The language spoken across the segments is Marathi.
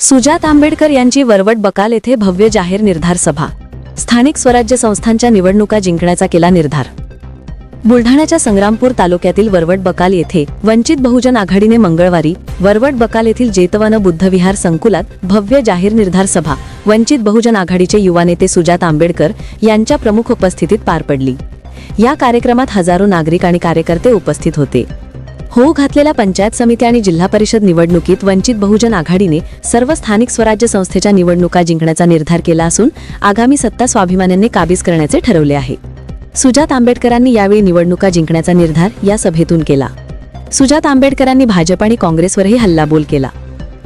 सुजात आंबेडकर यांची वरवट बकाल येथे भव्य जाहीर निर्धार सभा. स्थानिक स्वराज्य संस्थांच्या निवडणुका जिंकण्याचा केला निर्धार. बुलढाण्याच्या संग्रामपूर तालुक्यातील वरवट बकाल येथे वंचित बहुजन आघाडीने मंगळवारी वरवट बकाल येथील जेतवन बुद्धविहार संकुलात भव्य जाहीर निर्धार सभा. वंचित बहुजन आघाडीचे युवा नेते सुजात आंबेडकर यांच्या प्रमुख उपस्थितीत पार पडली. या कार्यक्रमात हजारो नागरिक आणि कार्यकर्ते उपस्थित होते. होऊ घातलेल्या पंचायत समिती आणि जिल्हा परिषद निवडणुकीत वंचित बहुजन आघाडीने सर्व स्थानिक स्वराज्य संस्थेच्या निवडणुका जिंकण्याचा निर्धार केला असून आगामी सत्ता स्वाभिमान्यांनी काबीज करण्याचे ठरवले आहे. सुजात आंबेडकरांनी यावेळी निवडणुका जिंकण्याचा निर्धार या सभेतून केला. सुजात आंबेडकरांनी भाजप आणि काँग्रेसवरही हल्लाबोल केला.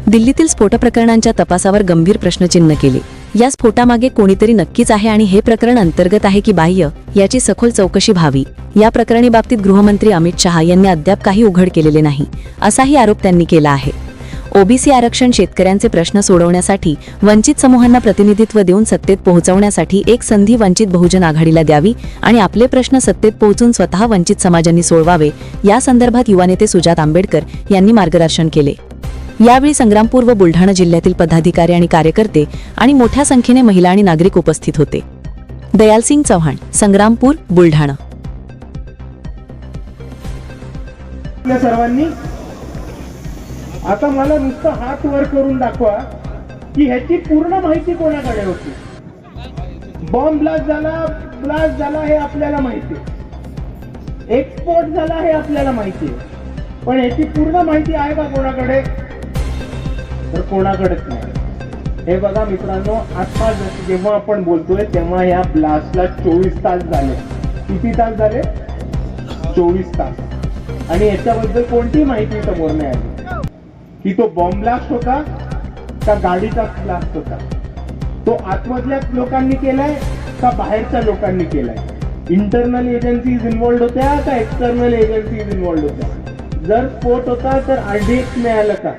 दिल्लीतील स्फोट प्रकरणांच्या तपासावर गंभीर प्रश्नचिन्ह केले. या स्फोटामागे कोणीतरी नक्कीच आहे आणि हे प्रकरण अंतर्गत आहे की बाह्य याची सखोल चौकशी व्हावी. या प्रकरणी बाबतीत गृहमंत्री अमित शहा यांनी अद्याप काही उघड केलेले नाही असाही आरोप त्यांनी केला आहे. ओबीसी आरक्षण शेतकऱ्यांचे प्रश्न सोडवण्यासाठी वंचित समूहांना प्रतिनिधित्व देऊन सत्तेत पोहोचवण्यासाठी एक संधी वंचित बहुजन आघाडीला द्यावी आणि आपले प्रश्न सत्तेत पोहोचून स्वतः वंचित समाजांनी सोडवावे या संदर्भात युवा नेते सुजात आंबेडकर यांनी मार्गदर्शन केले. यावेळी संग्रामपूर व बुलढाणा जिल्ह्यातील पदाधिकारी आणि कार्यकर्ते आणि मोठ्या संख्येने महिला आणि नागरिक उपस्थित होते. दयालसिंग चव्हाण संग्रामपूर बुलढाणा. सर्वांनी आता मला नुसतं हात वर करून दाखवा की ह्याची पूर्ण माहिती कोणाकडे होती? बॉम्ब ब्लास्ट झाला ब्लास्ट झाला हे आपल्याला माहिती एक्सपोर्ट झाला हे आपल्याला माहिती पण ह्याची पूर्ण माहिती आहे का कोणाकडे? तर कोणाकडेच नाही. हे बघा मित्रांनो आता जेव्हा आपण बोलतोय तेव्हा या ब्लास्टला चोवीस तास झाले. किती तास झाले? चोवीस तास. आणि याच्याबद्दल कोणती माहिती समोर नाही आली? की तो बॉम्ब ब्लास्ट होता का गाडीचा ब्लास्ट होता? तो आतमधल्या लोकांनी केलाय का बाहेरच्या लोकांनी केलाय? इंटरनल एजन्सीज इन्वॉल्ड होत्या का एक्सटर्नल एजन्सीज इन्वॉल्ड होत्या? जर स्फोट होता तर आरडीएक्स मिळालं का?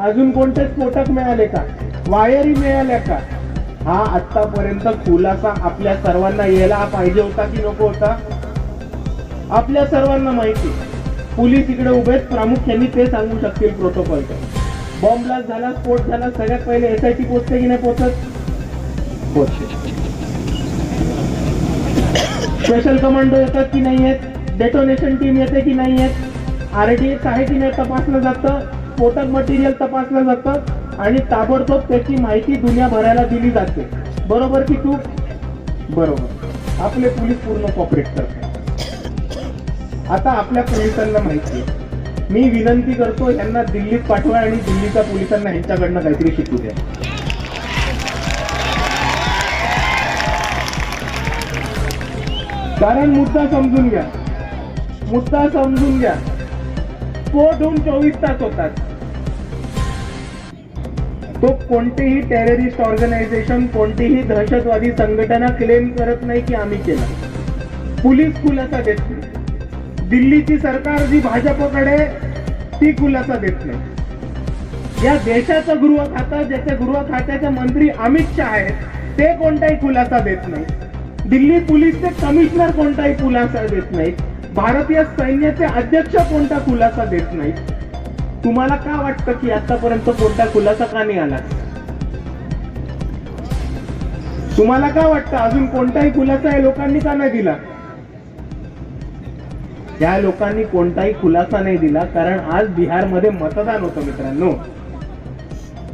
अजून कोणते स्फोटक मिळाले का? वायरी मिळाल्या का? हा आतापर्यंत खुलासा आपल्या सर्वांना यायला पाहिजे होता की नको होता? आपल्या सर्वांना माहिती. पोलीस इकडे उभे प्रामुख्याने ते सांगू शकतील प्रोटोकॉल बॉम्ब ब्लास्ट झाला स्फोट झाला सगळ्यात पहिले एस आय टी पोचते की नाही पोचत पोचते स्पेशल कमांडो येतात की नाही आहेत डेटोनेशन टीम येते की नाही आहेत आरडीएक्स आहे की नाही तपासलं जातं? स्फोटक मटेरियल तपासलं जातं आणि ताबडतोब त्याची माहिती दुनिया भरायला दिली जाते. बरोबर की तू बरोबर. आपले पोलीस पूर्ण कॉपरेट करतात. आता आपल्या पोलिसांना माहिती आहे. मी विनंती करतो यांना दिल्लीत पाठवा आणि दिल्लीच्या पोलिसांना ह्यांच्याकडनं काहीतरी शिकू द्या. कारण मुद्दा समजून घ्या. मुद्दा समजून घ्या. स्फोट होऊन चोवीस तास होतात. तो कोणतेही टेररिस्ट ऑर्गनायझेशन कोणतीही दहशतवादी संघटना क्लेम करत नाही की आम्ही केला. पोलीस खुलासा देत नाही. दिल्लीची सरकार जी भाजपकडे ती खुलासा देत नाही. या देशाचं गृह खातं ज्याच्या गृह खात्याचे मंत्री अमित शहा आहेत ते कोणताही खुलासा देत नाही. दिल्ली पोलीसचे कमिशनर कोणताही खुलासा देत नाही भारतीय सैन्याचे अध्यक्ष कोणता खुलासा देत नाही तुम्हाला का वाटतं की आतापर्यंत कोणता खुलासा का नाही आला? तुम्हाला का वाटतं अजून कोणताही खुलासा या लोकांनी का नाही दिला? या लोकांनी कोणताही खुलासा नाही दिला कारण आज बिहारमध्ये मतदान होतं मित्रांनो.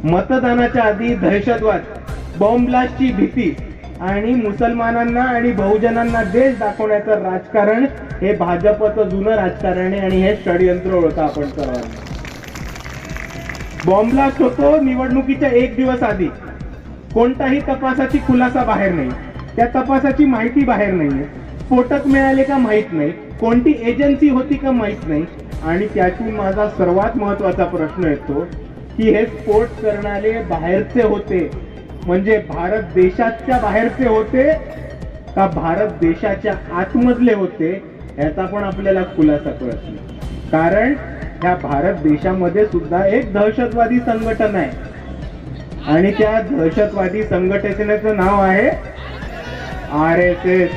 मतदानाच्या आधी दहशतवाद बॉम्ब्लास्टची भीती आणि मुसलमानांना आणि बहुजनांना देश दाखवण्याचं राजकारण हे भाजपचं जुनं राजकारण आहे आणि हे षडयंत्र ओळखा आपण सर्वांना. बॉम्ब ब्लास्ट होतो निवडणुकीच्या एक दिवस आधी. कोणताही तपासाची खुलासा बाहेर नाही. त्या तपासाची माहिती बाहेर नाहीये स्फोटक मिळाले का माहीत नाही. कोणती एजन्सी होती का माहीत नाही. आणि त्यातून माझा सर्वात महत्त्वाचा प्रश्न येतो की हे स्फोट करणारे बाहेरचे होते. म्हणजे भारत देशाच्या बाहेरचे होते का भारत देशाच्या आतमधले होते? याचा पण आपल्याला खुलासा कळत नाही. कारण ह्या भारत देशामध्ये सुद्धा एक दहशतवादी संघटना आहे. आणि त्या दहशतवादी संघटनेचं नाव आहे आर एस एस